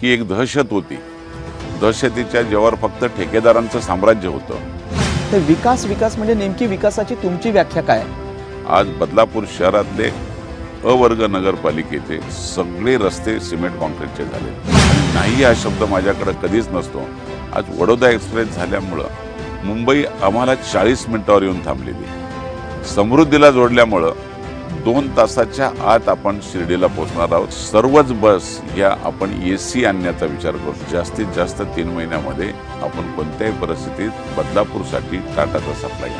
की एक दहशत होती. दहशतीच्या जेव्हा फक्त ठेकेदारांचं साम्राज्य होतं. तर विकास विकास म्हणजे नेमकी विकासाची तुमची व्याख्या काय? आज बदलापूर शहरातले अवर्ग नगरपालिकेचे सगळे रस्ते सिमेंट कॉन्क्रीटचे झाले. नाही हा शब्द माझ्याकडे कधीच नसतो. आज वडोदा एक्सप्रेस झाल्यामुळं मुंबई आम्हाला चाळीस मिनिटावर येऊन थांबलेली. समृद्धीला जोडल्यामुळं दोन तासाच्या आत आपण शिर्डीला पोहोचणार आहोत. सर्वच बस या आपण ए सी आणण्याचा विचार करू. जास्तीत जास्त तीन महिन्यामध्ये आपण कोणत्याही परिस्थितीत बदलापूरसाठी टाटाचा सप्लाय.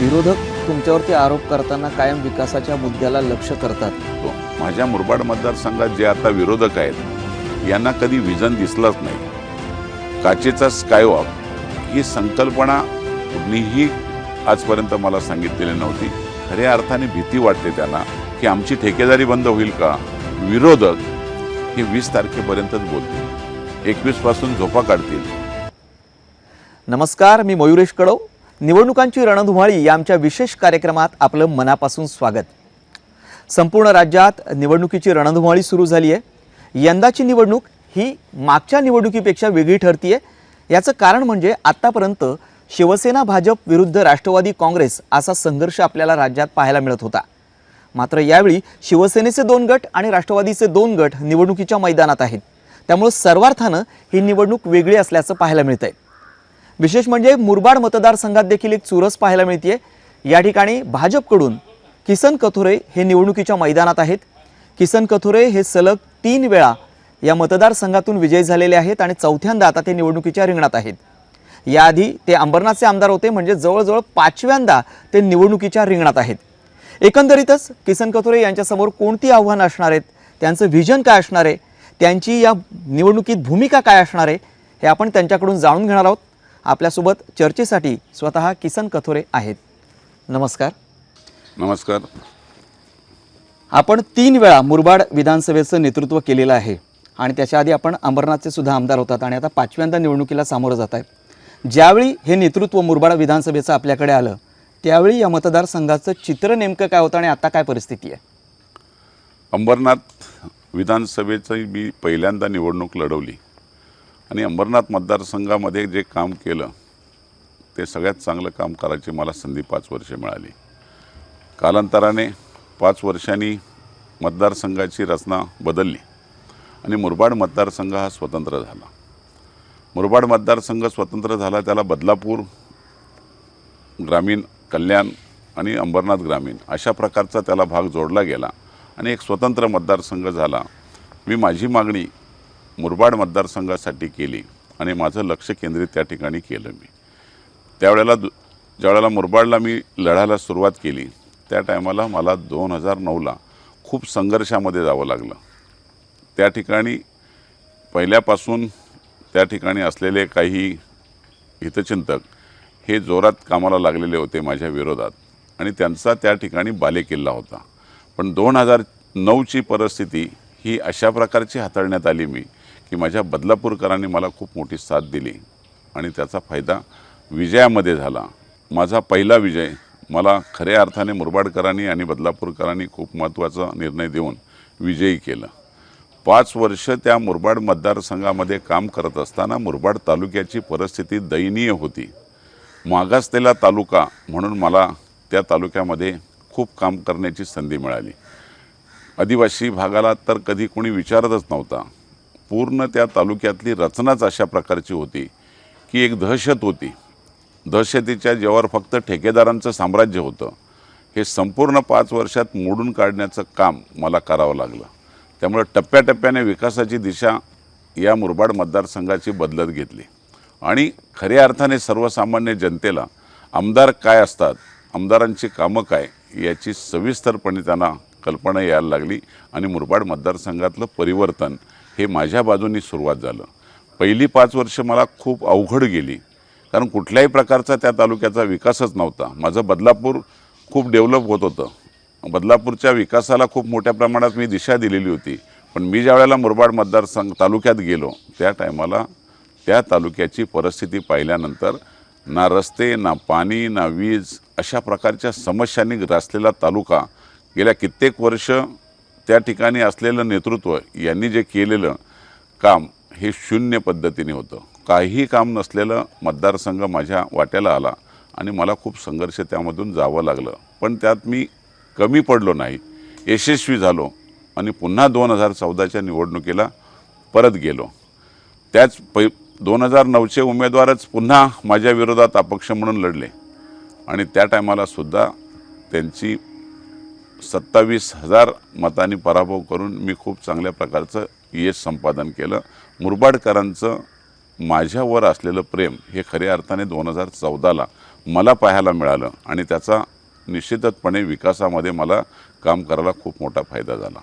विरोधक तुमच्यावरती आरोप करताना कायम विकासाच्या मुद्द्याला लक्ष करतात. तो माझ्या मुरबाड मतदारसंघात जे आता विरोधक आहेत यांना कधी विजन दिसलंच नाही. काचेचा स्कायवॉक ही संकल्पना कुणीही आजपर्यंत मला सांगितलेली नव्हती. खऱ्या अर्थाने भीती वाटते त्याला की आमची ठेकेदारी बंद होईल का? विरोधक हे वीस तारखेपर्यंतच बोलतील. एकवीसपासून झोपा काढतील. नमस्कार मी मयुरेश कडव. निवडणुकांची रणधुमाळी या आमच्या विशेष कार्यक्रमात आपलं मनापासून स्वागत. संपूर्ण राज्यात निवडणुकीची रणधुमाळी सुरू झाली आहे यंदाची निवडणूक ही मागच्या निवडणुकीपेक्षा वेगळी ठरतीये. याचं कारण म्हणजे आत्तापर्यंत शिवसेना भाजप विरुद्ध राष्ट्रवादी काँग्रेस असा संघर्ष आपल्याला राज्यात पाहायला मिळत होता. मात्र यावेळी शिवसेनेचे दोन गट आणि राष्ट्रवादीचे दोन गट निवडणुकीच्या मैदानात आहेत. त्यामुळे सर्वार्थानं ही निवडणूक वेगळी असल्याचं पाहायला मिळतंय. विशेष म्हणजे मुरबाड मतदारसंघात देखील एक चुरस पाहायला मिळते या ठिकाणी भाजपकडून किसन कथोरे हे निवडणुकीच्या मैदानात आहेत. किसन कथोरे हे सलग तीन वेळा या मतदारसंघातून विजयी झालेले आहेत आणि चौथ्यांदा आता ते निवडणुकीच्या रिंगणात आहेत. याआधी ते अंबरनाथचे आमदार होते म्हणजे जवळजवळ पाचव्यांदा ते निवडणुकीच्या रिंगणात आहेत. एकंदरीतच किसन कथोरे यांच्यासमोर कोणती आव्हानं असणार आहेत? त्यांचं व्हिजन काय असणार आहे? त्यांची या निवडणुकीत भूमिका काय असणार आहे? हे आपण त्यांच्याकडून जाणून घेणार आहोत. आपल्यासोबत चर्चेसाठी स्वतः किसन कथोरे आहेत. नमस्कार. नमस्कार. आपण तीन वेळा मुरबाड विधानसभेचं नेतृत्व केलेलं आहे आणि त्याच्या आधी आपण अंबरनाथचे सुद्धा आमदार होतात आणि आता पाचव्यांदा निवडणुकीला सामोरं जात आहे ज्यावेळी हे नेतृत्व मुरबाड विधानसभेचं आपल्याकडे आलं त्यावेळी या मतदारसंघाचं चित्र नेमकं काय होतं आणि आता काय परिस्थिती आहे? अंबरनाथ विधानसभेचं मी पहिल्यांदा निवडणूक लढवली. आणि अंबरनाथ मतदारसंघामध्ये जे काम केलं ते सगळ्यात चांगलं काम करायची मला संधी पाच वर्षे मिळाली. कालांतराने पाच वर्षांनी मतदारसंघाची रचना बदलली आणि मुरबाड मतदारसंघ हा स्वतंत्र झाला. मुरबाड मतदारसंघ स्वतंत्र झाला त्याला बदलापूर ग्रामीण कल्याण आणि अंबरनाथ ग्रामीण अशा प्रकारचा त्याला भाग जोडला गेला आणि एक स्वतंत्र मतदारसंघ झाला. मी माझी मागणी मुरबाड मतदारसंघासाठी केली आणि माझं लक्ष केंद्रित त्या ठिकाणी केलं मी. त्यावेळेला दु ज्यावेळेला मुरबाडला मी लढायला सुरुवात केली त्या टायमाला मला दोन हजार नऊला खूप संघर्षामध्ये जावं लागलं. त्या ठिकाणी पहिल्यापासून त्या ठिकाणी असलेले काही हितचिंतक हे जोरात कामाला लागलेले होते माझ्या विरोधात. आणि त्यांचा त्या ठिकाणी बालेकिल्ला होता. पण दोन हजार नऊची परिस्थिती ही अशा प्रकारची हाताळण्यात आली मी की माझ्या बदलापूरकरांनी मला खूप मोठी साथ दिली. आणि त्याचा फायदा विजयामध्ये झाला. माझा पहिला विजय मला खऱ्या अर्थाने मुरबाडकरांनी आणि बदलापूरकरांनी खूप महत्त्वाचा निर्णय देऊन विजयी केलं. पाच वर्ष त्या मुरबाड मतदारसंघामध्ये काम करत असताना मुरबाड तालुक्याची परिस्थिती दयनीय होती. मागासलेला तालुका म्हणून मला त्या तालुक्यामध्ये खूप काम करण्याची संधी मिळाली. आदिवासी भागाला तर कधी कोणी विचारतच नव्हता. पूर्ण त्या तालुक्यातली रचनाच अशा प्रकारची होती की एक दहशत होती. दहशतीच्या जेव्हा फक्त ठेकेदारांचं साम्राज्य होतं. हे संपूर्ण पाच वर्षात मोडून काढण्याचं काम मला करावं लागलं. त्यामुळे टप्प्याटप्प्याने विकासाची दिशा या मुरबाड मतदारसंघाची बदलत घेतली. आणि खऱ्या अर्थाने सर्वसामान्य जनतेला आमदार काय असतात आमदारांची कामं काय याची सविस्तरपणे त्यांना कल्पना यायला लागली आणि मुरबाड मतदारसंघातलं परिवर्तन हे माझ्या बाजूनी सुरुवात झालं. पहिली पाच वर्ष मला खूप अवघड गेली कारण कुठल्याही प्रकारचा त्या तालुक्याचा विकासच नव्हता. माझं बदलापूर खूप डेव्हलप होत होतं. बदलापूरच्या विकासाला खूप मोठ्या प्रमाणात मी दिशा दिलेली होती. पण मी ज्या वेळेला मुरबाड मतदारसंघ तालुक्यात गेलो त्या टायमाला त्या तालुक्याची परिस्थिती पाहिल्यानंतर ना रस्ते ना पाणी ना वीज अशा प्रकारच्या समस्यांनी ग्रासलेला तालुका गेल्या कित्येक वर्ष त्या ठिकाणी असलेलं नेतृत्व यांनी जे केलेलं काम हे शून्य पद्धतीने होतं. काही काम नसलेलं मतदारसंघ माझ्या वाट्याला आला आणि मला खूप संघर्ष त्यामधून जावं लागलं. पण त्यात मी कमी पडलो नाही यशस्वी झालो आणि पुन्हा दोन हजार चौदाच्या निवडणुकीला परत गेलो. त्याच पै दोन हजार नऊचे उमेदवारच पुन्हा माझ्या विरोधात अपक्ष म्हणून लढले. आणि त्या टायमाला सुद्धा त्यांची सत्तावीस हजार मतांनी पराभव करून मी खूप चांगल्या प्रकारचं यश संपादन केलं. मुरबाडकरांचं माझ्यावर असलेलं प्रेम हे खऱ्या अर्थाने दोन हजार चौदाला मला पाहायला मिळालं आणि त्याचा निश्चितपणे विकासामध्ये मला काम करायला खूप मोठा फायदा झाला.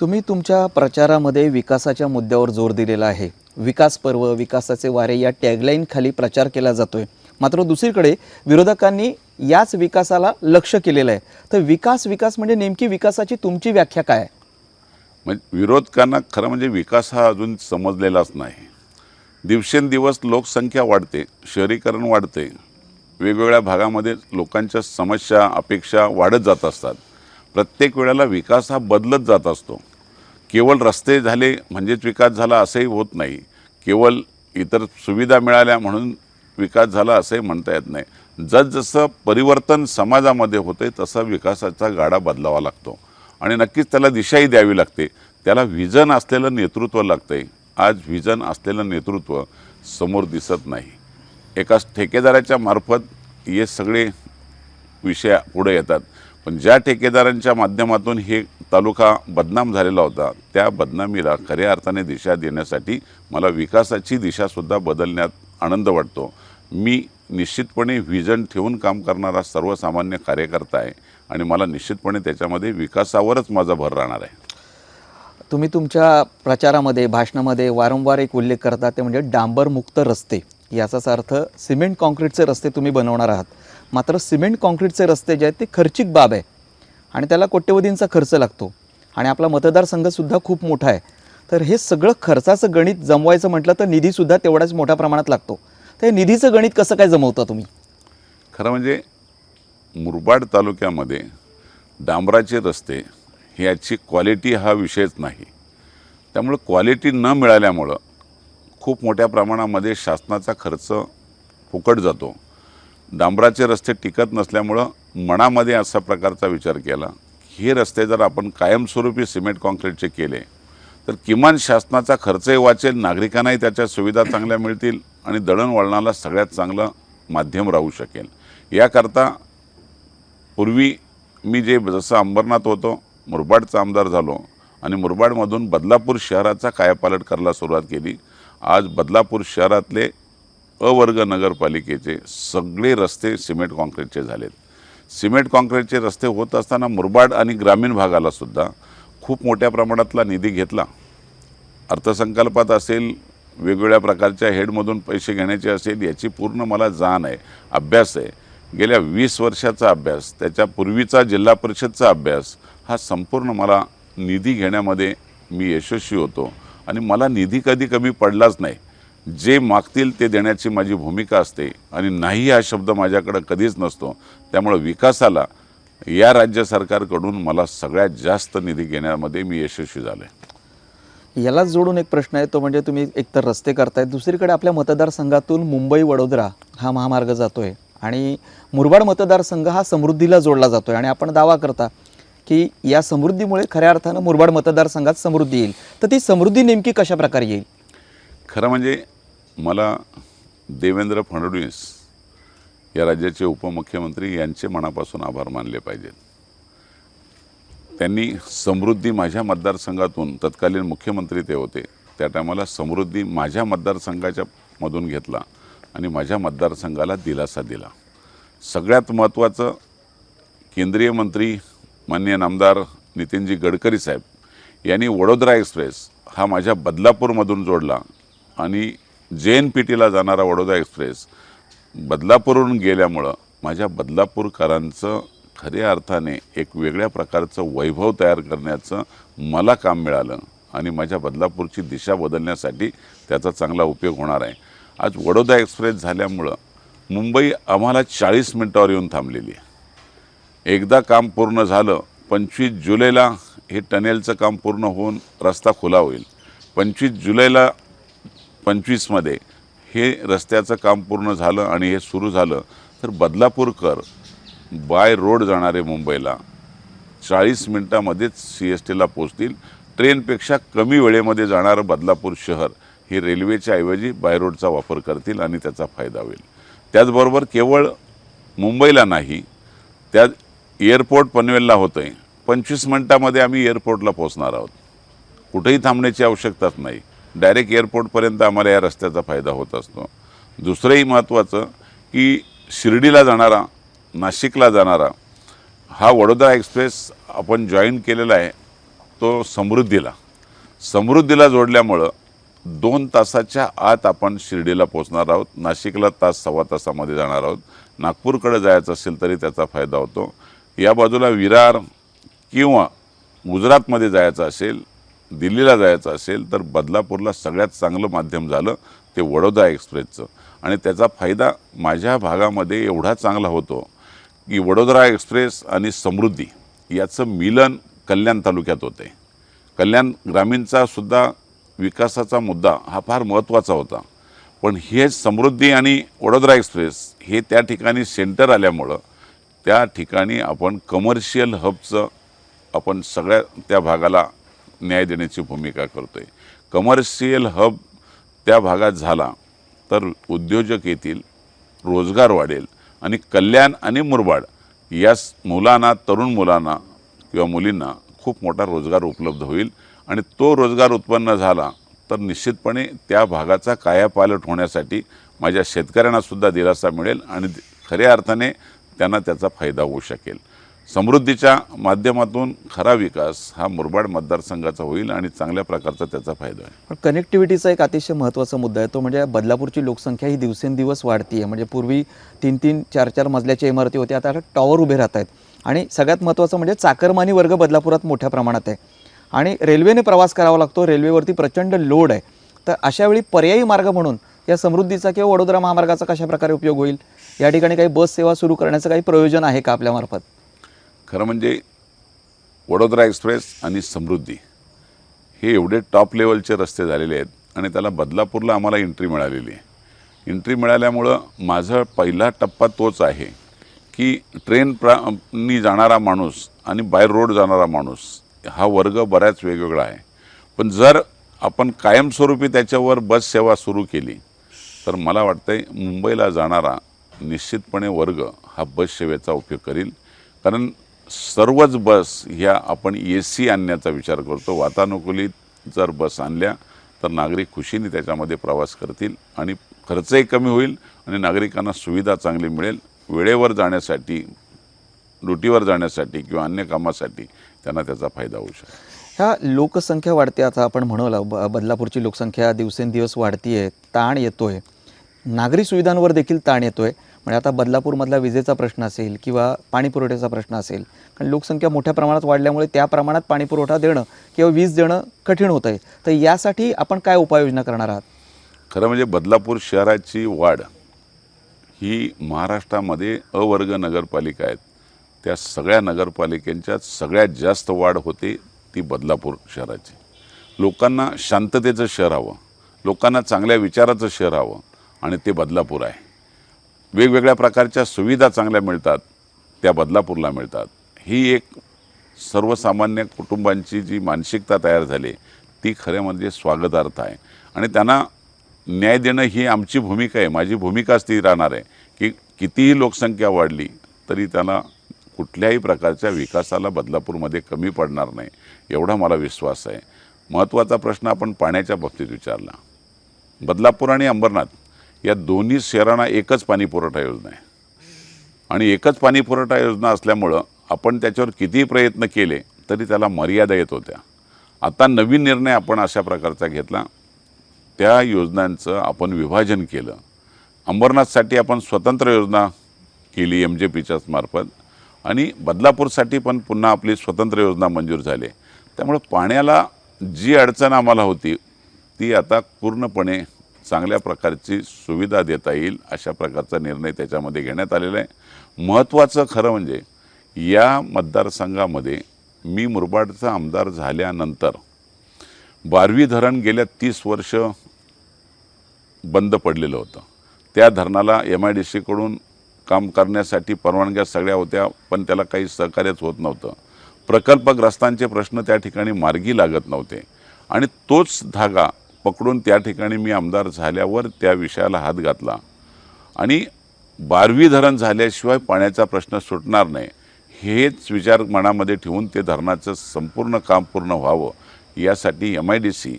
तुम्ही तुमच्या प्रचारामध्ये विकासाच्या मुद्द्यावर जोर दिलेला आहे. विकास पर्व विकासाचे वारे या टॅगलाईन खाली प्रचार केला जातोय. मात्र दुसरीकडे विरोधकांनी याच विकासाला लक्ष केलेलं आहे. तर विकास विकास म्हणजे नेमकी विकासाची तुमची व्याख्या काय आहे? म्हणजे विरोधकांना खरं म्हणजे विकास हा अजून समजलेलाच नाही. दिवसेंदिवस लोकसंख्या वाढते शहरीकरण वाढते वेगवेगळ्या भागामध्ये लोकांच्या समस्या अपेक्षा वाढत जात असतात. प्रत्येक वेळेला विकास हा बदलत जात असतो. केवळ रस्ते झाले म्हणजेच विकास झाला असंही होत नाही. केवळ इतर सुविधा मिळाल्या म्हणून विकास झाला असंही म्हणता येत नाही. जसजसं परिवर्तन समाजामध्ये होते तसा विकासाचा गाडा बदलावा लागतो. आणि नक्कीच त्याला दिशाही द्यावी लागते. त्याला व्हिजन असलेलं नेतृत्व लागतंय. आज व्हिजन असलेलं नेतृत्व समोर दिसत नाही. एका ठेकेदाराच्या मार्फत हे सगळे विषय पुढे येतात. पण ज्या ठेकेदारांच्या माध्यमातून हे तालुका बदनाम झालेला होता त्या बदनामीला खऱ्या अर्थाने दिशा देण्यासाठी मला विकासाची दिशासुद्धा बदलण्यात आनंद वाटतो. मी निश्चितपणे व्हिजन ठेवून काम करणारा सर्वसामान्य कार्यकर्ता आहे आणि मला निश्चितपणे त्याच्यामध्ये विकासावरच माझा भर राहणार आहे. तुम्ही तुमच्या प्रचारामध्ये भाषणामध्ये वारंवार एक उल्लेख करता ते म्हणजे डांबरमुक्त रस्ते. याचाच अर्थ सिमेंट काँक्रीटचे रस्ते तुम्ही बनवणार आहात. मात्र सिमेंट काँक्रीटचे रस्ते जे आहेत ते खर्चिक बाब आहे आणि त्याला कोट्यवधींचा खर्च लागतो आणि आपला मतदारसंघसुद्धा खूप मोठा आहे. तर हे सगळं खर्चाचं गणित जमवायचं म्हटलं तर निधीसुद्धा तेवढ्याच मोठ्या प्रमाणात लागतो. तर हे निधीचं गणित कसं काय जमवता तुम्ही? खरं म्हणजे मुरबाड तालुक्यामध्ये डांबराचे रस्ते ह्याची क्वालिटी हा विषयच नाही. त्यामुळं क्वालिटी न मिळाल्यामुळं खूप मोठ्या प्रमाणामध्ये शासनाचा खर्च फुकट जातो. डांबराचे रस्ते टिकत नसल्यामुळं मनामध्ये असा प्रकारचा विचार केला हे रस्ते जर आपण कायमस्वरूपी सिमेंट कॉन्क्रीटचे केले तर किमान शासनाचा खर्चही वाचेल नागरिकांनाही त्याच्या सुविधा चांगल्या मिळतील आणि दळणवळणाला सगळ्यात चांगलं माध्यम राहू शकेल. याकरता पूर्वी मी जे जसं अंबरनाथ होतो मुरबाडचा आमदार झालो आणि मुरबाडमधून बदलापूर शहराचा कायापालट करायला सुरुवात केली. आज बदलापूर शहरातले अवर्ग नगरपालिकेचे सगळे रस्ते सिमेंट कॉन्क्रीटचे झालेत. सिमेंट कॉन्क्रीटचे रस्ते होत असताना मुरबाड आणि ग्रामीण भागाला सुद्धा खूप मोठ्या प्रमाणातला निधी घेतला. अर्थसंकल्पात असेल वेगवेगळ्या प्रकारच्या हेडमधून पैसे घेण्याचे असेल याची पूर्ण मला जाण आहे अभ्यास आहे. गेल्या वीस वर्षाचा अभ्यास त्याच्या पूर्वीचा जिल्हा परिषदचा अभ्यास हा संपूर्ण मला निधी घेण्यामध्ये मी यशस्वी होतो. आणि मला निधी कधी कमी पडलाच नाही. जे मागतील ते देण्याची माझी भूमिका असते आणि नाही हा शब्द माझ्याकडं कधीच नसतो. त्यामुळं विकासाला या राज्य सरकारकडून मला सगळ्यात जास्त निधी घेण्यामध्ये मी यशस्वी झालो आहे यालाच जोडून एक प्रश्न आहे तो म्हणजे तुम्ही एकतर रस्ते करताय दुसरीकडे आपल्या मतदारसंघातून मुंबई वडोदरा हा महामार्ग जातोय आणि मुरबाड मतदारसंघ हा समृद्धीला जोडला जातोय आणि आपण दावा करता की या समृद्धीमुळे खऱ्या अर्थानं मुरबाड मतदारसंघात समृद्धी येईल. तर ती समृद्धी नेमकी कशा प्रकारे येईल? खरं म्हणजे मला देवेंद्र फडणवीस या राज्याचे उपमुख्यमंत्री यांचे मनापासून आभार मानले पाहिजेत. त्यांनी समृद्धी माझ्या मतदारसंघातून तत्कालीन मुख्यमंत्री ते होते. त्या टायमाला समृद्धी माझ्या मतदारसंघाच्या मधून घेतला आणि माझ्या मतदारसंघाला दिलासा दिला. सगळ्यात महत्त्वाचं केंद्रीय मंत्री माननीय नामदार नितीनजी गडकरी साहेब यांनी वडोदरा एक्सप्रेस हा माझ्या बदलापूरमधून जोडला आणि जे एन पी टीला जाणारा वडोदरा एक्सप्रेस बदलापूरहून गेल्यामुळं माझ्या बदलापूरकरांचं खऱ्या अर्थाने एक वेगळ्या प्रकारचं वैभव तयार करण्याचं मला काम मिळालं आणि माझ्या बदलापूरची दिशा बदलण्यासाठी त्याचा चांगला उपयोग होणार आहे. आज वडोदरा एक्सप्रेस झाल्यामुळं मुंबई आम्हाला चाळीस मिनटावर येऊन थांबलेली आहे. एकदा काम पूर्ण झालं पंचवीस जुलैला हे टनेलचं काम पूर्ण होऊन रस्ता खुला होईल. पंचवीस जुलैला पंचवीसमध्ये हे रस्त्याचं काम पूर्ण झालं आणि हे सुरू झालं. तर बदलापूरकर बाय रोड जाणारे मुंबईला चाळीस मिनटामध्येच सी एस टीला पोचतील ट्रेनपेक्षा कमी वेळेमध्ये जाणारं बदलापूर शहर हे रेल्वेच्या ऐवजी बाय रोडचा वापर करतील आणि त्याचा फायदा होईल. त्याचबरोबर केवळ मुंबईला नाही त्या एअरपोर्ट पनवेलला होतं आहे पंचवीस मिनटामध्ये आम्ही एअरपोर्टला पोचणार आहोत. कुठेही थांबण्याची आवश्यकताच नाही. डायरेक्ट एअरपोर्टपर्यंत आम्हाला या रस्त्याचा फायदा होत असतो. दुसरंही महत्त्वाचं की शिर्डीला जाणारा नाशिकला जाणारा हा वडोदरा एक्सप्रेस आपण जॉईन केलेला आहे तो समृद्धीला. समृद्धीला जोडल्यामुळं दोन तासाच्या आत आपण शिर्डीला पोचणार आहोत. नाशिकला तास सव्वा तासामध्ये जाणार आहोत. नागपूरकडे जायचं असेल तरी त्याचा फायदा होतो. या बाजूला विरार किंवा गुजरातमध्ये जायचं असेल दिल्लीला जायचं असेल तर बदलापूरला सगळ्यात चांगलं माध्यम झालं ते वडोदरा एक्सप्रेसचं. आणि त्याचा फायदा माझ्या भागामध्ये एवढा चांगला होतो की वडोदरा एक्सप्रेस आणि समृद्धी याचं मिलन कल्याण तालुक्यात होते. कल्याण ग्रामीणचा सुद्धा विकासाचा मुद्दा हा फार महत्त्वाचा होता. पण हे समृद्धी आणि वडोदरा एक्सप्रेस हे त्या ठिकाणी सेंटर आल्यामुळं त्या ठिकाणी आपण कमर्शियल हबचं आपण सगळ्या त्या भागाला न्याय देण्याची भूमिका करतो आहे कमर्शियल हब त्या भागात झाला तर उद्योजक येतील रोजगार वाढेल आणि कल्याण आणि मुरबाड या मुलांना तरुण मुलांना किंवा मुलींना खूप मोठा रोजगार उपलब्ध होईल आणि तो रोजगार उत्पन्न झाला तर निश्चितपणे त्या भागाचा कायापालट होण्यासाठी माझ्या शेतकऱ्यांनासुद्धा दिलासा मिळेल आणि खऱ्या अर्थाने त्यांना त्याचा फायदा होऊ शकेल. समृद्धीच्या माध्यमातून खरा विकास हा मुरबाड मतदारसंघाचा होईल आणि चांगल्या प्रकारचा त्याचा फायदा आहे. पण कनेक्टिव्हिटीचा एक अतिशय महत्त्वाचा मुद्दा आहे तो म्हणजे बदलापूरची लोकसंख्या ही दिवसेंदिवस वाढती आहे म्हणजे पूर्वी तीन तीन चार चार मजल्याच्या इमारती होत्या आता टॉवर उभे राहत आहेत आणि सगळ्यात महत्त्वाचं म्हणजे चाकरमानी वर्ग बदलापुरात मोठ्या प्रमाणात आहे. आणि रेल्वेने प्रवास करावा लागतो रेल्वेवरती प्रचंड लोड आहे. तर अशावेळी पर्यायी मार्ग म्हणून या समृद्धीचा किंवा वडोदरा महामार्गाचा कशा प्रकारे उपयोग होईल? या ठिकाणी काही बस सेवा सुरू करण्याचं काही प्रयोजन आहे का आपल्यामार्फत? खरं म्हणजे वडोदरा एक्सप्रेस आणि समृद्धी हे एवढे टॉप लेवलचे रस्ते झालेले आहेत आणि त्याला बदलापूरला आम्हाला एंट्री मिळालेली आहे. एंट्री मिळाल्यामुळं माझा पहिला टप्पा तोच आहे की ट्रेन प्रानी जाणारा माणूस आणि बाय रोड जाणारा माणूस हा वर्ग बऱ्याच वेगवेगळा आहे. पण जर आपण कायमस्वरूपी त्याच्यावर बस सेवा सुरू केली तर मला वाटतंय मुंबईला जाणारा निश्चितपणे वर्ग हा बस सेवेचा उपयोग करील. कारण सर्वच बस ह्या आपण ए सी आणण्याचा विचार करतो. वातानुकूलित जर बस आणल्या तर नागरिक खुशीने त्याच्यामध्ये प्रवास करतील आणि खर्चही कमी होईल आणि नागरिकांना सुविधा चांगली मिळेल. वेळेवर जाण्यासाठी ड्युटीवर जाण्यासाठी किंवा अन्य कामासाठी त्यांना त्याचा फायदा होऊ शकेल. ह्या लोकसंख्या वाढते. आता आपण म्हणवला ब बदलापूरची लोकसंख्या दिवसेंदिवस वाढती आहे ताण येतो आहे नागरी सुविधांवर देखील ताण येतो आहे म्हणजे आता बदलापूरमधला विजेचा प्रश्न असेल किंवा पाणी पुरवठ्याचा प्रश्न असेल कारण लोकसंख्या मोठ्या प्रमाणात वाढल्यामुळे त्या प्रमाणात पाणीपुरवठा देणं किंवा वीज देणं कठीण होतं आहे तर यासाठी आपण काय उपाययोजना करणार आहात? खरं म्हणजे बदलापूर शहराची वाढ ही महाराष्ट्रामध्ये अवर्ग नगरपालिका आहेत. त्या सगळ्या नगरपालिकेंच्या सगळ्यात जास्त वाढ होते ती बदलापूर शहराची. लोकांना शांततेचं शहर हवं. लोकांना चांगल्या विचाराचं शहर हवं. आणि ते बदलापूर आहे. वेगवेगळ्या प्रकारच्या सुविधा चांगल्या मिळतात त्या बदलापूरला मिळतात. ही एक सर्वसामान्य कुटुंबांची जी मानसिकता तयार झाली ती खऱ्या म्हणजे स्वागतार्थ आहे. आणि त्यांना न्याय देणं ही आमची भूमिका आहे. माझी भूमिकाच ती राहणार आहे की कितीही लोकसंख्या वाढली तरी त्यांना कुठल्याही प्रकारच्या विकासाला बदलापूरमध्ये कमी पडणार नाही एवढा मला विश्वास आहे. महत्त्वाचा प्रश्न आपण पाण्याच्या बाबतीत विचारला. बदलापूर आणि अंबरनाथ या दोन्ही शहरांना एकच पाणी पुरवठा योजना आहे. आणि एकच पाणी पुरवठा योजना असल्यामुळं आपण त्याच्यावर कितीही प्रयत्न केले तरी त्याला मर्यादा येत होत्या. आता नवीन निर्णय आपण अशा प्रकारचा घेतला. त्या योजनांचं आपण विभाजन केलं. अंबरनाथसाठी आपण स्वतंत्र योजना केली एम जे पीच्याच मार्फत. आणि बदलापूरसाठी पण पुन्हा आपली स्वतंत्र योजना मंजूर झाली. त्यामुळं पाण्याला जी अडचण आम्हाला होती ती आता पूर्णपणे चांगल्या प्रकारची सुविधा देता येईल अशा प्रकारचा निर्णय त्याच्यामध्ये घेण्यात आलेला आहे. महत्त्वाचं खरं म्हणजे या मतदारसंघामध्ये मी मुरबाडचा आमदार झाल्यानंतर बारवी धरण गेल्या तीस वर्ष बंद पडलेलं होतं. त्या धरणाला एम आय डी सीकडून काम करण्यासाठी परवानग्या सगळ्या होत्या पण त्याला काही सहकार्यच होत नव्हतं. प्रकल्पग्रस्तांचे प्रश्न त्या ठिकाणी मार्गी लागत नव्हते. आणि तोच धागा पकडून त्या ठिकाणी मी आमदार झाल्यावर त्या विषयाला हात घातला. आणि बारवी धरण झाल्याशिवाय पाण्याचा प्रश्न सुटणार नाही. हेच विचार मनामध्ये ठेवून ते धरणाचं संपूर्ण काम पूर्ण व्हावं यासाठी एम आय डी सी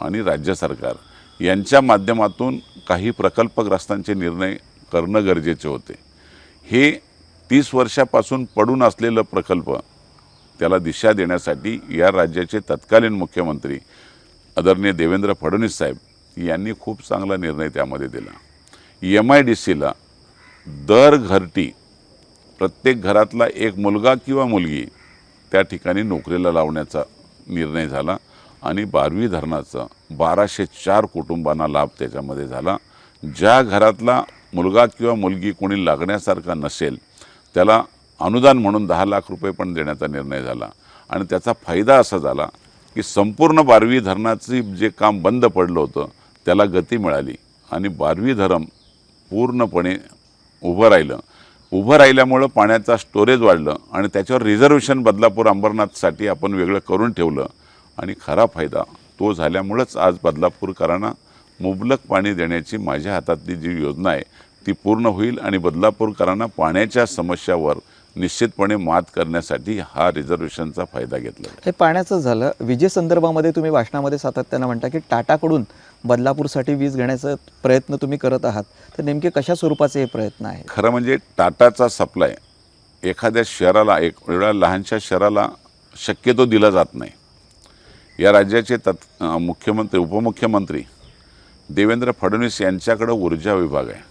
आणि राज्य सरकार यांच्या माध्यमातून काही प्रकल्पग्रस्तांचे निर्णय करणं गरजेचे होते. हे तीस वर्षापासून पडून असलेलं प्रकल्प त्याला दिशा देण्यासाठी या राज्याचे तत्कालीन मुख्यमंत्री आदरणीय देवेंद्र फडणवीस साहेब यांनी खूप चांगला निर्णय त्यामध्ये दिला. एम आय डी सीला दर घरटी प्रत्येक घरातला एक मुलगा किंवा मुलगी त्या ठिकाणी नोकरीला लावण्याचा निर्णय झाला आणि बारवी धरणाचा बाराशे चार कुटुंबांना लाभ त्याच्यामध्ये झाला. ज्या घरातला मुलगा किंवा मुलगी कोणी लागण्यासारखा नसेल त्याला अनुदान म्हणून दहा लाख रुपये पण देण्याचा निर्णय झाला आणि त्याचा फायदा असा झाला की संपूर्ण बारवी धरणाची जे काम बंद पडलं होतं त्याला गती मिळाली. आणि बारवी धरण पूर्णपणे उभं राहिलं. उभं राहिल्यामुळं पाण्याचा स्टोरेज वाढलं आणि त्याच्यावर रिझर्वेशन बदलापूर अंबरनाथसाठी आपण वेगळं करून ठेवलं. आणि खरा फायदा तो झाल्यामुळंच आज बदलापूरकरांना मुबलक पाणी देण्याची माझ्या हातातली जी योजना आहे ती पूर्ण होईल आणि बदलापूरकरांना पाण्याच्या समस्यावर निश्चितपणे मात करण्यासाठी हा रिझर्वेशनचा फायदा घेतला हे पाण्याचं झालं. विजेसंदर्भामध्ये तुम्ही भाषणामध्ये सातत्यानं म्हणता की टाटाकडून बदलापूरसाठी वीज घेण्याचा प्रयत्न तुम्ही करत आहात. तर नेमके कशा स्वरूपाचे हे प्रयत्न आहे खरं म्हणजे टाटाचा सप्लाय एखाद्या शहराला एक एवढ्या लहानशा शहराला शक्यतो दिला जात नाही. या राज्याचे तत् मुख्यमंत्री उपमुख्यमंत्री देवेंद्र फडणवीस यांच्याकडं ऊर्जा विभाग आहे.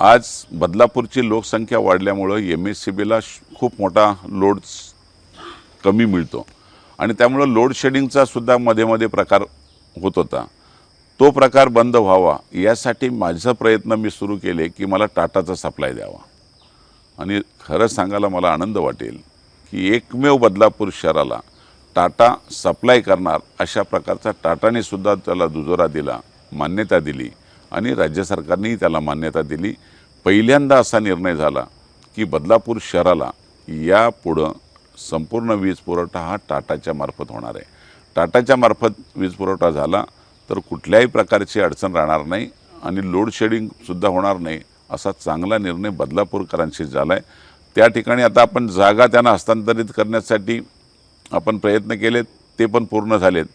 आज बदलापूरची लोकसंख्या वाढल्यामुळं एम एस सी बीला खूप मोठा लोड कमी मिळतो. आणि त्यामुळं लोड शेडिंगचा सुद्धा मध्ये मध्ये प्रकार होत होता. तो प्रकार बंद व्हावा यासाठी माझा प्रयत्न मी सुरू केले की मला टाटाचा सप्लाय द्यावा. आणि खरं सांगायला मला आनंद वाटेल की एकमेव बदलापूर शहराला टाटा सप्लाय करणार अशा प्रकारचा टाटाने सुद्धा त्याला दुजोरा दिला मान्यता दिली. आणि राज्य सरकारनेही त्याला मान्यता दिली. पहिल्यांदा असा निर्णय झाला की बदलापूर शहराला यापुढं संपूर्ण वीज पुरवठा हा टाटाच्या मार्फत होणार आहे. टाटाच्या मार्फत वीज पुरवठा झाला तर कुठल्याही प्रकारची अडचण राहणार नाही आणि लोड शेडिंगसुद्धा होणार नाही असा चांगला निर्णय बदलापूरकरांशी झाला आहे त्या ठिकाणी आता आपण जागा त्यांना हस्तांतरित करण्यासाठी आपण प्रयत्न केलेत ते पण पूर्ण झालेत.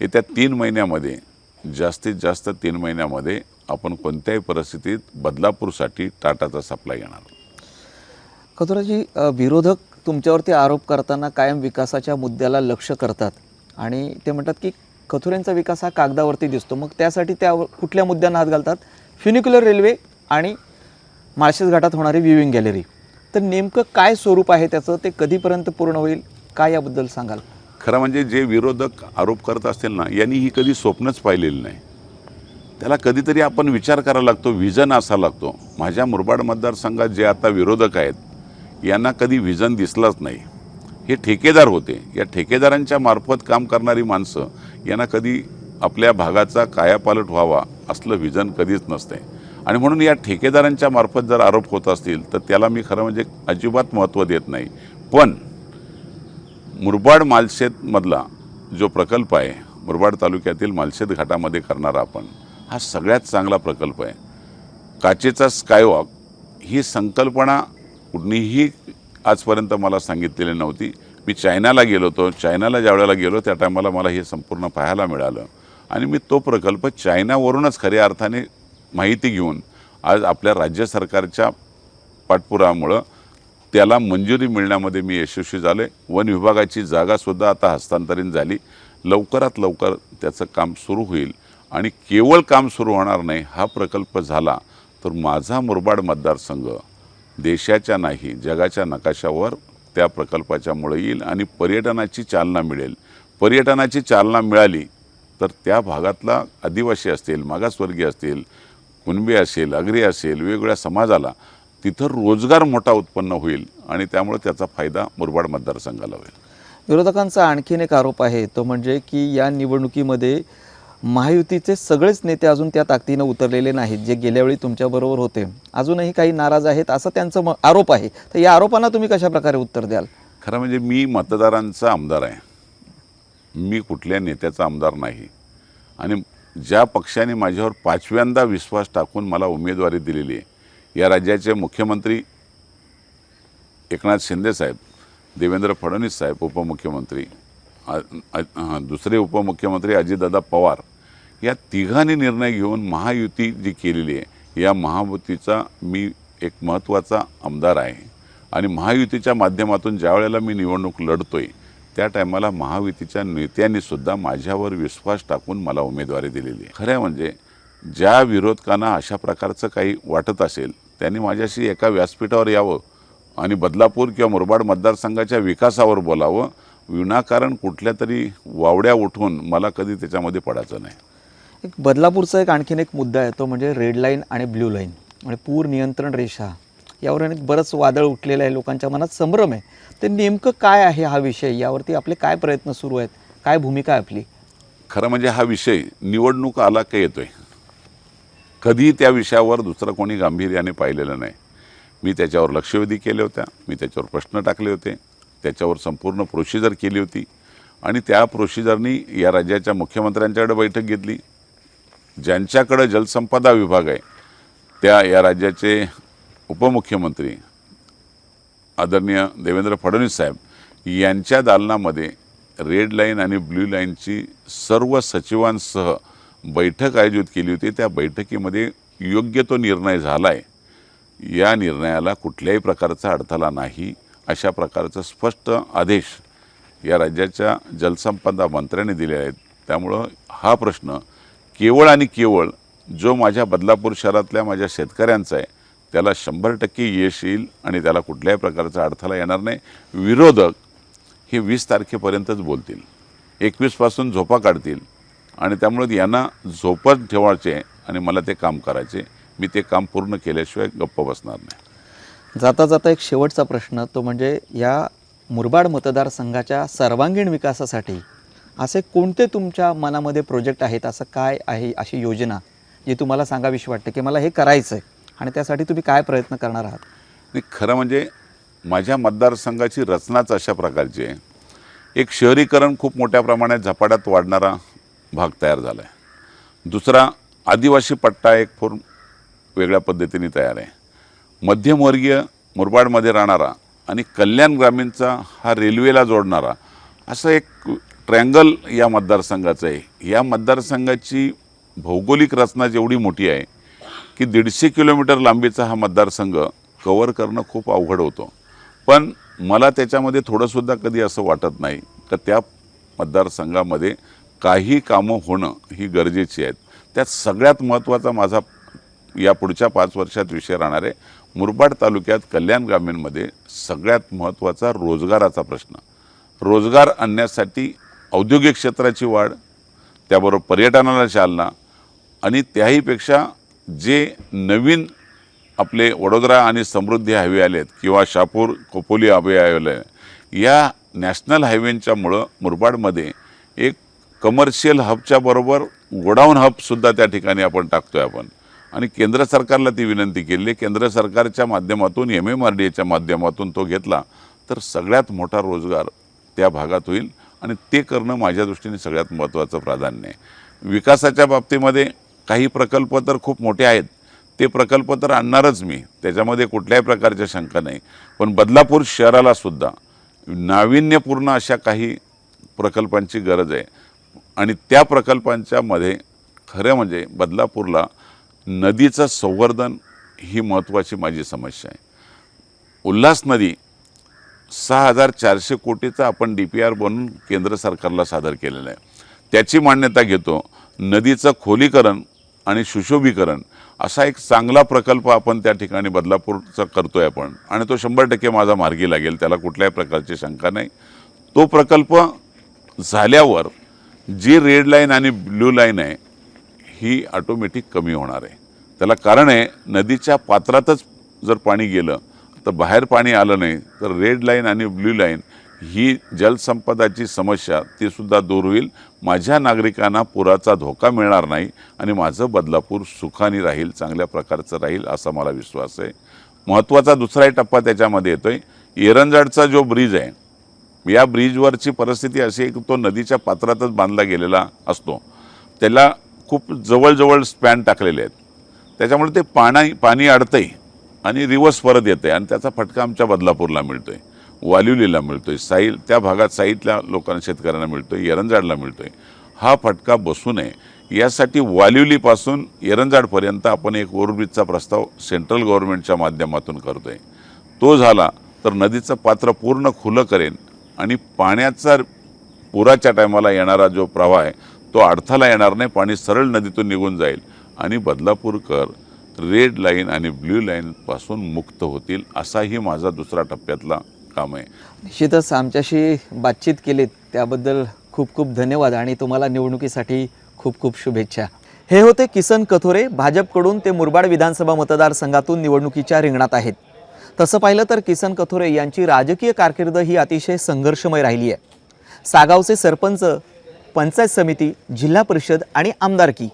येत्या तीन महिन्यामध्ये जास्तीत जास्त तीन महिन्यामध्ये आपण कोणत्याही परिस्थितीत बदलापूरसाठी टाटाचा सप्लाय येणार कथोराजी विरोधक तुमच्यावरती आरोप करताना कायम विकासाच्या मुद्द्याला लक्ष करतात आणि ते म्हणतात की कथोरेंचा विकास हा कागदावरती दिसतो. मग त्यासाठी त्या कुठल्या मुद्द्यांना हात घालतात? फ्युनिक्युलर रेल्वे आणि माळशेज घाटात होणारी व्ह्युईंग गॅलरी. तर नेमकं काय स्वरूप आहे त्याचं? ते कधीपर्यंत पूर्ण होईल? काय याबद्दल सांगाल? खरं म्हणजे जे विरोधक आरोप करत असतील ना यांनी ही कधी स्वप्नच पाहिलेली नाही. त्याला कधीतरी आपण विचार करायला लागतो व्हिजन असा लागतो. माझ्या मुरबाड मतदारसंघात जे आता विरोधक आहेत यांना कधी व्हिजन दिसलाच नाही. हे ठेकेदार होते. या ठेकेदारांच्या मार्फत काम करणारी माणसं यांना कधी आपल्या भागाचा कायापालट व्हावा असलं व्हिजन कधीच नसते आणि म्हणून या ठेकेदारांच्या मार्फत जर आरोप होत असतील तर त्याला मी खरं म्हणजे अजिबात महत्त्व देत नाही. पण मुरबाड मालशेतमधला जो प्रकल्प आहे मुरबाड तालुक्यातील मालशेत घाटामध्ये करणारा आपण हा सगळ्यात चांगला प्रकल्प आहे. काचेचा स्कायवॉक ही संकल्पना कुणीही आजपर्यंत मला सांगितलेली नव्हती. मी चायनाला गेलो होतो. चायनाला ज्या वेळेला गेलो त्या टायमाला मला हे संपूर्ण पाहायला मिळालं. आणि मी तो प्रकल्प चायनावरूनच खऱ्या अर्थाने माहिती घेऊन आज आपल्या राज्य सरकारच्या पाठपुरामुळं त्याला मंजुरी मिळण्यामध्ये मी यशस्वी झालो आहे वन विभागाची जागासुद्धा आता हस्तांतरित झाली. लवकरात लवकर त्याचं काम सुरू होईल आणि केवळ काम सुरू होणार नाही हा प्रकल्प झाला तर माझा मुरबाड मतदारसंघ देशाच्या नाही जगाच्या नकाशावर त्या प्रकल्पाच्यामुळे येईल आणि पर्यटनाची चालना मिळेल. पर्यटनाची चालना मिळाली तर त्या भागातला आदिवासी असतील मागासवर्गीय असतील कुणबी असेल अग्री असेल वेगवेगळ्या समाजाला तिथं रोजगार मोठा उत्पन्न होईल आणि त्यामुळे त्याचा फायदा मुरबाड मतदारसंघाला होईल. विरोधकांचा आणखीन एक आरोप आहे तो म्हणजे की या निवडणुकीमध्ये महायुतीचे सगळेच नेते अजून त्या ताकदीनं उतरलेले नाहीत जे गेल्या वेळी तुमच्याबरोबर होते. अजूनही काही नाराज आहेत असं त्यांचं म आरोप आहे. तर या आरोपांना तुम्ही कशा प्रकारे उत्तर द्याल? खरं म्हणजे मी मतदारांचा आमदार आहे. मी कुठल्या नेत्याचा आमदार नाही. आणि ज्या पक्षाने माझ्यावर पाचव्यांदा विश्वास टाकून मला उमेदवारी दिलेली आहे या राज्याचे मुख्यमंत्री एकनाथ शिंदेसाहेब देवेंद्र फडणवीस साहेब उपमुख्यमंत्री दुसरे उपमुख्यमंत्री अजितदादा पवार या तिघांनी निर्णय घेऊन महायुती जी केलेली आहे या महायुतीचा मी एक महत्त्वाचा आमदार आहे. आणि महायुतीच्या माध्यमातून ज्या वेळेला मी निवडणूक लढतोय त्या टायमाला महायुतीच्या नेत्यांनीसुद्धा माझ्यावर विश्वास टाकून मला उमेदवारी दिलेली आहे. खरं म्हणजे ज्या विरोधकांना अशा प्रकारचं काही वाटत असेल त्यांनी माझ्याशी एका व्यासपीठावर यावं आणि बदलापूर किंवा मुरबाड मतदारसंघाच्या विकासावर बोलावं. विनाकारण कुठल्या तरी वावड्या उठून मला कधी त्याच्यामध्ये पडायचं नाही. एक बदलापूरचा एक आणखीन एक मुद्दा आहे तो म्हणजे रेड लाईन आणि ब्ल्यू लाईन म्हणजे पूर नियंत्रण रेषा. यावर अनेक बरंच वादळ उठलेलं आहे लोकांच्या मनात संभ्रम आहे. ते नेमकं काय आहे हा विषय? यावरती आपले काय प्रयत्न सुरू आहेत? काय भूमिका आहे आपली? खरं म्हणजे हा विषय निवडणूक आला का येतोय? कधी त्या विषयावर दुसरं कोणी गांभीर्याने पाहिलेलं नाही. मी त्याच्यावर लक्षवेधी केल्या होत्या. मी त्याच्यावर प्रश्न टाकले होते. त्याच्यावर संपूर्ण प्रोसिजर केली होती. आणि त्या प्रोसिजरनी या राज्याच्या मुख्यमंत्र्यांच्याकडे बैठक घेतली. ज्यांच्याकडं जलसंपदा विभाग आहे त्या या राज्याचे उपमुख्यमंत्री आदरणीय देवेंद्र फडणवीस साहेब यांच्या दालनामध्ये रेड लाईन आणि ब्ल्यू लाईनची सर्व सचिवांसह बैठक आयोजित केली होती. त्या बैठकीमध्ये योग्य तो निर्णय झाला आहे या निर्णयाला कुठल्याही प्रकारचा अडथळा नाही. अशा प्रकारचा स्पष्ट आदेश या राज्याच्या जलसंपदा मंत्र्यांनी दिले आहेत. त्यामुळं हा प्रश्न केवळ आणि केवळ जो माझ्या बदलापूर शहरातल्या माझ्या शेतकऱ्यांचा आहे त्याला शंभर टक्के यश येईल आणि त्याला कुठल्याही प्रकारचा अडथळा येणार नाही. विरोधक हे वीस तारखेपर्यंतच बोलतील. एकवीसपासून झोपा काढतील. आणि त्यामुळं यांना झोपत ठेवायचे आणि मला ते काम करायचे. मी ते काम पूर्ण केल्याशिवाय गप्प बसणार नाही. जाता जाता एक शेवटचा प्रश्न तो म्हणजे या मुरबाड मतदारसंघाच्या सर्वांगीण विकासासाठी असे कोणते तुमच्या मनामध्ये प्रोजेक्ट आहेत असं काय आहे अशी योजना जी तुम्हाला सांगावीशी वाटते की मला हे करायचं आहे आणि त्यासाठी तुम्ही काय प्रयत्न करणार आहात? आणि खरं म्हणजे माझ्या मतदारसंघाची रचनाच अशा प्रकारची आहे. एक शहरीकरण खूप मोठ्या प्रमाणात झपाट्यात वाढणारा भाग तयार झाला आहे दुसरा आदिवासी पट्टा एक फोर वेगळ्या पद्धतीने तयार आहे. मध्यमवर्गीय मुरबाडमध्ये राहणारा आणि कल्याण ग्रामीणचा हा रेल्वेला जोडणारा असं एक ट्रँगल या मतदारसंघाचं आहे. या मतदारसंघाची भौगोलिक रचना जेवढी मोठी आहे की दीडशे किलोमीटर लांबीचा हा मतदारसंघ कवर करणं खूप अवघड होतं. पण मला त्याच्यामध्ये थोडंसुद्धा कधी असं वाटत नाही का त्या मतदारसंघामध्ये काही कामं होणं ही गरजेची आहेत. त्यात सगळ्यात महत्त्वाचा माझा या पुढच्या पाच वर्षात विषय राहणार आहे. मुरबाड तालुक्यात कल्याण ग्रामीणमध्ये सगळ्यात महत्त्वाचा रोजगाराचा प्रश्न. रोजगार आणण्यासाठी औद्योगिक क्षेत्राची वाढ त्याबरोबर पर्यटनाला चालना आणि त्याहीपेक्षा जे नवीन आपले वडोदरा आणि समृद्धी हायवे आलेत किंवा शापूर खोपोली हायवे आले या नॅशनल हायवेंच्यामुळं मुरबाडमध्ये एक कमर्शियल हबच्या बरोबर गोडाऊन हबसुद्धा त्या ठिकाणी आपण टाकतो आहे आपण. आणि केंद्र सरकारला ती विनंती केली. आहे केंद्र सरकारच्या माध्यमातून एम एम आर डी एच्या माध्यमातून तो घेतला. तर सगळ्यात मोठा रोजगार त्या भागात होईल आणि ते करणं माझ्या दृष्टीने सगळ्यात महत्त्वाचं प्राधान्य आहे. विकासाच्या बाबतीमध्ये काही प्रकल्प तर खूप मोठे आहेत. ते प्रकल्प तर आणणारच मी. त्याच्यामध्ये कुठल्याही प्रकारच्या शंका नाही. पण बदलापूर शहरालासुद्धा नाविन्यपूर्ण अशा काही प्रकल्पांची गरज आहे. आणि त्या प्रकल्पांच्यामध्ये खरं म्हणजे बदलापूरला नदीचं संवर्धन ही महत्त्वाची माझी समस्या आहे. उल्हास नदी सहा हजार चारशे कोटीचा आपण डी पी आर बनवून केंद्र सरकारला सादर केलेलं आहे. त्याची मान्यता घेतो. नदीचं खोलीकरण आणि सुशोभीकरण असा एक चांगला प्रकल्प आपण त्या ठिकाणी बदलापूरचा करतो आहे आपण. आणि तो शंभर टक्के माझा मार्गी लागेल. त्याला कुठल्याही प्रकारची शंका नाही. तो प्रकल्प झाल्यावर जी रेड लाईन आणि ब्ल्यू लाईन आहे ही ऑटोमॅटिक कमी होणार आहे. त्याला कारण आहे नदीच्या पात्रातच जर पाणी गेलं तर बाहेर पाणी आलं नाही तर रेड लाईन आणि ब्ल्यू लाईन ही जलसंपदाची समस्या तीसुद्धा दूर होईल. माझ्या नागरिकांना पुराचा धोका मिळणार नाही आणि माझं बदलापूर सुखाने राहील चांगल्या प्रकारचं राहील असा मला विश्वास आहे. महत्त्वाचा दुसराही टप्पा त्याच्यामध्ये येतो आहे एरंजाडचा जो ब्रिज आहे या ब्रिजवरची परिस्थिती अशी आहे की तो नदीच्या पात्रातच बांधला गेलेला असतो. त्याला खूप जवळजवळ स्पॅन टाकलेले आहेत. त्याच्यामुळे ते पाणी पाणी अडतंय आणि रिवर्स परत येते आणि त्याचा फटका आमच्या बदलापूरला मिळतो आहे वालिवलीला मिळतो आहे साईल त्या भागात साईतल्या लोकांना शेतकऱ्यांना मिळतो मिळतोय. एरंजाडला आहे हा फटका बसू नये. यासाठी वालिवलीपासून एरंजाडपर्यंत आपण एक ओव्हरब्रिजचा प्रस्ताव सेंट्रल गव्हर्नमेंटच्या माध्यमातून करतो आहे तो झाला तर नदीचं पात्र पूर्ण खुलं करेन. आणि पाण्याचा पुराच्या टायमाला येणारा जो प्रवाह आहे तो अडथळा येणार नाही पाणी सरळ नदीतून निघून जाईल. आणि बदलापूरकर रेड लाईन आणि ब्ल्यू लाईनपासून मुक्त होतील असाही माझा दुसरा टप्प्यातला काम आहे. निश्चितच आमच्याशी बातचीत केलीत त्याबद्दल खूप खूप धन्यवाद आणि तुम्हाला निवडणुकीसाठी खूप खूप शुभेच्छा. हे होते किसन कथोरे. भाजपकडून ते मुरबाड विधानसभा मतदारसंघातून निवडणुकीच्या रिंगणात आहेत. तसं पाहिलं तर किसन कथोरे यांची राजकीय कारकीर्द ही अतिशय संघर्षमय राहिली आहे. सागावचे सरपंच पंचायत समिती जिल्हा परिषद आणि आमदारकी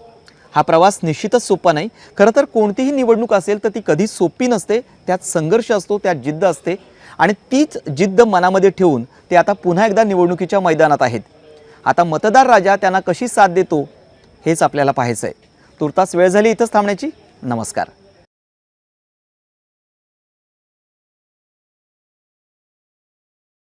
हा प्रवास निश्चितच सोपा नाही. खरं तर कोणतीही निवडणूक असेल तर ती कधीच सोपी नसते. त्यात संघर्ष असतो त्यात जिद्द असते. आणि तीच जिद्द मनामध्ये ठेवून ते आता पुन्हा एकदा निवडणुकीच्या मैदानात आहेत. आता मतदार राजा त्यांना कशी साथ देतो हेच आपल्याला पाहायचं आहे तुर्तास वेळ झाली इथंच थांबण्याची. नमस्कार.